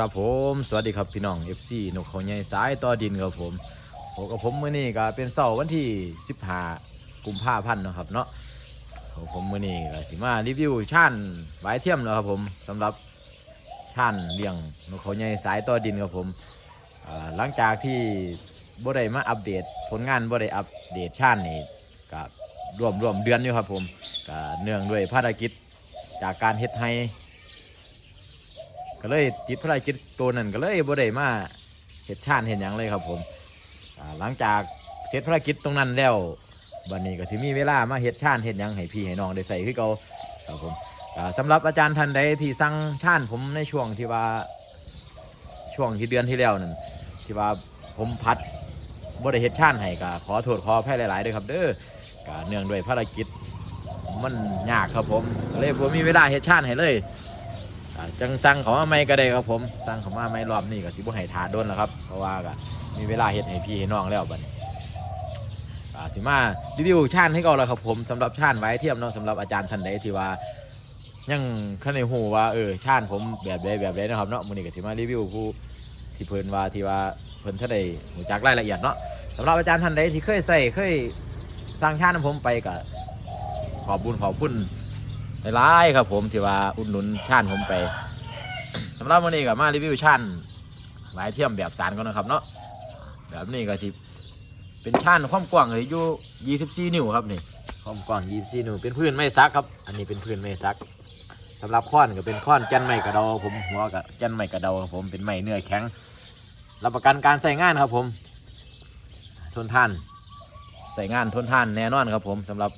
ครับผมสวัสดีครับพี่น้อง FC นกเขาใหญ่สายต่อดินครับผมผมกับผมมื้อนี้ก็เป็นเสาร์วันที่ 15 กุมภาพันธ์นะครับเนาะผมมื้อนี้ก็สิมารีวิวช่นหวเทียมแล้วครับผมสำหรับช่นเลี้ยงนกเขาใหญ่สายต่อดินครับผมหลังจากที่บ่ได้มาอัปเดตผลงานบ่ได้อัปเดตช่นนี่ก็รวมรวมเดือนอยู่ครับผมก็เนื่องด้วยภารกิจจากการเฮ็ดให้ ก็เลยติดภารกิจตัวนั้นก็เลยบ่ได้มาเฮ็ดชาติเห็นหยังเลยครับผมหลังจากเสร็จภารกิจตรงนั้นแล้วบัดนี้ก็สิมีเวลามาเฮ็ดชาติเห็นหยังให้พี่ให้น้องได้ใส่คือเก่าครับผมอ่าสำหรับอาจารย์ท่านใดที่สั่งชาติผมในช่วงที่ว่าช่วงที่เดือนที่แล้วนั่นที่ว่าผมพัดบ่ได้เฮ็ดชาติให้ก็ขอโทษขออภัยหลายๆเด้อครับ เด้อก็เนื่องด้วยภารกิจมันยากครับผมเลยบ่มีเวลาเฮ็ดชาติให้เลย จังสั่งเขามาไม่ก็ได้ครับผมสั่งเขามาไม่รอบนี้ก็สิบ่ให้ทาโดนแล้วครับ เพราะว่าก็มีเวลาเฮ็ดให้พี่ให้น้องแล้วบัดนี้อ่าสิมารีวิวชาญให้ก่อนแล้วครับผมสำหรับชาญไว้เทียมเนาะสำหรับอาจารย์ท่านใดที่ว่ายังคันในหูว่าเออชาญผมแบบใดแบบใดนะครับเนาะมือนี้ก็สิมารีวิวผู้ที่เพิ่นว่าที่ว่าเพิ่นถ้าได้รู้จักรายละเอียดเนาะสำหรับอาจารย์ท่านใดที่เคยใส่เคยสร้างชาญของผมไปก็ขอบบุญขอบคุณ หลายๆครับผมที่ว่าอุดหนุนชาติผมไปสำหรับวันนี้ก็มารีวิวชาติหลายเทียมแบบสารก่อนนะครับเนาะแบบนี้ก็สิเป็นชาติความกว้างเลยอยู่24 นิ้วครับนี่ความกว้าง24นิ้วเป็นพื้นไม้ซักครับ อันนี้เป็นพื้นไม้ซักสำหรับค้อนก็เป็นค้อนจันไม้กระเดาผมหัวกับจันไม้กระเดาครับผมเป็นไม้เนื้อแข็งรับประกันการใส่งานครับผม ทนทานใส่งานทนทานแน่นอนครับผมสำหรับ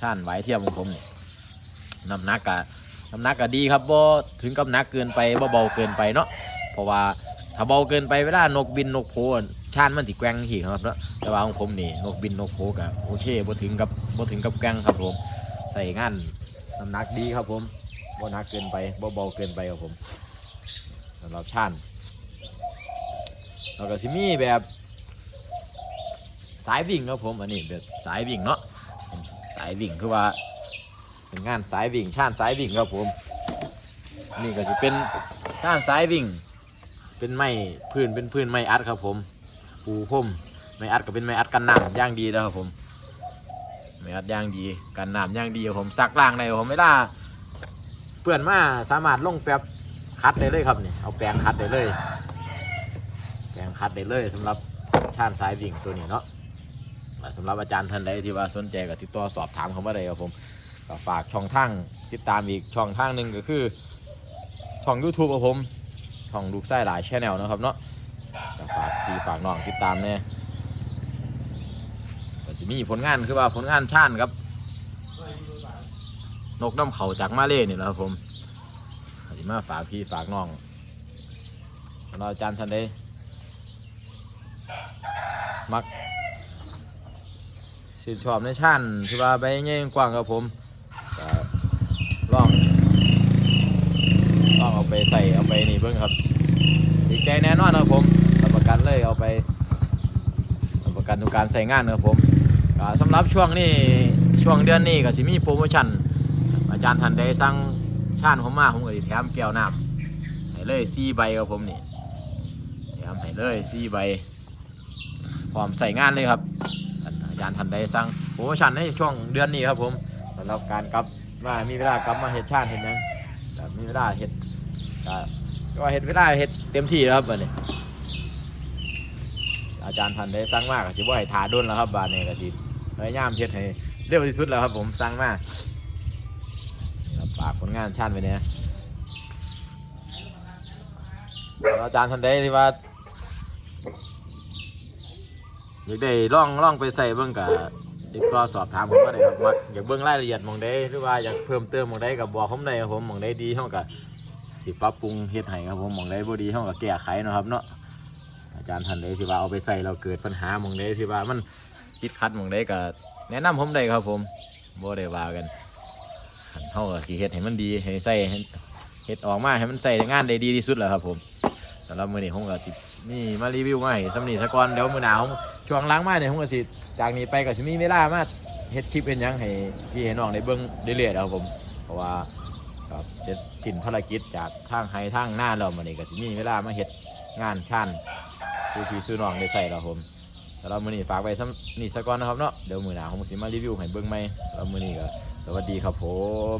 ชาติไหวเทียมของผมนี่ น้ำหนักกะน้ำหนักกะดีครับบ่ถึงกับหนักเกินไปบ่เบาเกินไปเนาะเพราะว่าถ้าเบาเกินไปเวลานกบินนกโผชานมันติแกงขี่ครับเนาะแต่ว่าของผมนี่นกบินนกโผกะโอเคบ่ถึงกับบ่ถึงกับแกงครับผมใส่งานน้ำหนักดีครับผมบ่หนักเกินไปบ่เบาเกินไปครับผมสำหรับชานแล้วก็สิมีแบบสายวิ่งครับผมอันนี้แบบสายวิ่งเนาะสายวิ่งคือว่า เป็นงานสายวิ่งชาญสายวิ่งครับผม นี่ก็จะเป็นชาญสายวิ่ง เป็นไม้พื้นเป็นพื้นไม้อัดครับผมปูพรมไม้อัดก็เป็นไม้อัดกันน้ำย่างดีแล้วครับผมไม้อัดย่างดีกันน้ำย่างดีครับผมซักล้างได้ครับผมไม่ได้เปื่อนมาสามารถลงแฟบคัดได้เลยครับนี่เอาแปรงคัดได้เลยแปรงคัดได้เลยสำหรับชาญสายวิ่งตัวนี้เนาะสำหรับอาจารย์ท่านใดที่ว่าสนใจก็ติดต่อสอบถามเขามาได้ครับผม ก็ฝากช่องทางติดตามอีกช่องทางหนึ่งก็คือช่อง YouTube ของผมช่องลูกไส้หลายชแนลนะครับเนาะก็ฝากพี่ฝากน้องติดตามเนี่ยก็สิมีผลงานคือว่าผลงานชาญครับ นกน้ำเขาจากมาเล่นี่แหละครับผมก็สิมาฝากพี่ฝากน้องสำหรับอาจารย์ท่านใดมักชื่นชอบในชั้นที่ว่าใบเงี้ยกว้างครับผม ลองลองเอาไปใส่เอาไปนี่เพิ่งครับดีใจแน่นอนครับผมรับประกันเลยเอาไปรับประกันดูการใส่งานครับผมสำหรับช่วงนี้ช่วงเดือนนี้ก็สิมีโปรโมชั่นอาจารย์ทันใดสั่งชานผมมาผมก็สิแถมแก้วน้ำให้เลยสี่ใบครับผมนี่แถมให้เลยสี่ใบพร้อมใส่งานเลยครับ อาจารย์ทันได้สั่งโปรโมชั่นในช่วงเดือนนี้ครับผมสำหรับการกับ มามีเวลากลับมาเฮ็ดชาติเห็นยังมีเวลาเฮ็ดก็ก็ว่าเฮ็ดเวลาเฮ็ดเต็มที่แล้วครับบัดนี้อาจารย์ทันได้สั่งมากสิบ่ให้ทาด้นแล้วครับบาดนี้ก็สิพยายามเฮ็ดให้เร็วที่สุดแล้วครับผมสั่งมาครับฝากผลงานชาติไว้เนี่ยอาจารย์ทันได้ที่ว่าอยากได้ล่องล่องไปใส่เบิ่งกับ ติดต่อสอบถามผมมาได้ครับว่าอยากเบิ่งรายละเอียดหมองใดหรือว่าอยากเพิ่มเติมหมองใดกับบอกผมได้ครับผมหมองใดดีเท่ากับสิปรับปรุงเฮ็ดให้ครับผมหมองใดบ่ดีเท่ากับแก้ไขเนาะครับเนาะอาจารย์ท่านใดที่ว่าเอาไปใส่เราเกิดปัญหาหมองใดที่ว่ามันติดขัดหมองใดก็แนะนำผมได้ครับผมบ่ได้ว่ากันคันเท่ากับสิเฮ็ดให้มันดีให้ใส่ให้เฮ็ดออกมาให้มันใส่งานได้ดีที่สุดแหละครับผมสำหรับมื้อนี้ผมก็สินี่มารีวิวมาให้สำนีสะก่อนเดี๋ยวมื้อหน้าผม ช่วงหล้างมาเนี่ยผมก็สิจากนี้ไปก็สิมีเวลามาเฮ็ดคลิปเป็นยังให้พี่ให้น้องได้เบิ่งได้เรื่อยๆครับผม เพราะว่าครับเสร็จสิ้นภารกิจจากทางไฮทางหน้าเรามานี่ก็สิมีเวลามาเฮ็ดงานชั้นซื้อพี่ซื้อน้องได้ใส่แล้วผมสำหรับมื้อนี้ฝากไว้ซ้ำนี่สะก่อนนะครับเนาะเดี๋ยวมื้อหน้าผมสิมารีวิวให้เบิ่งใหม่สำหรับมื้อนี้ก็สวัสดีครับผม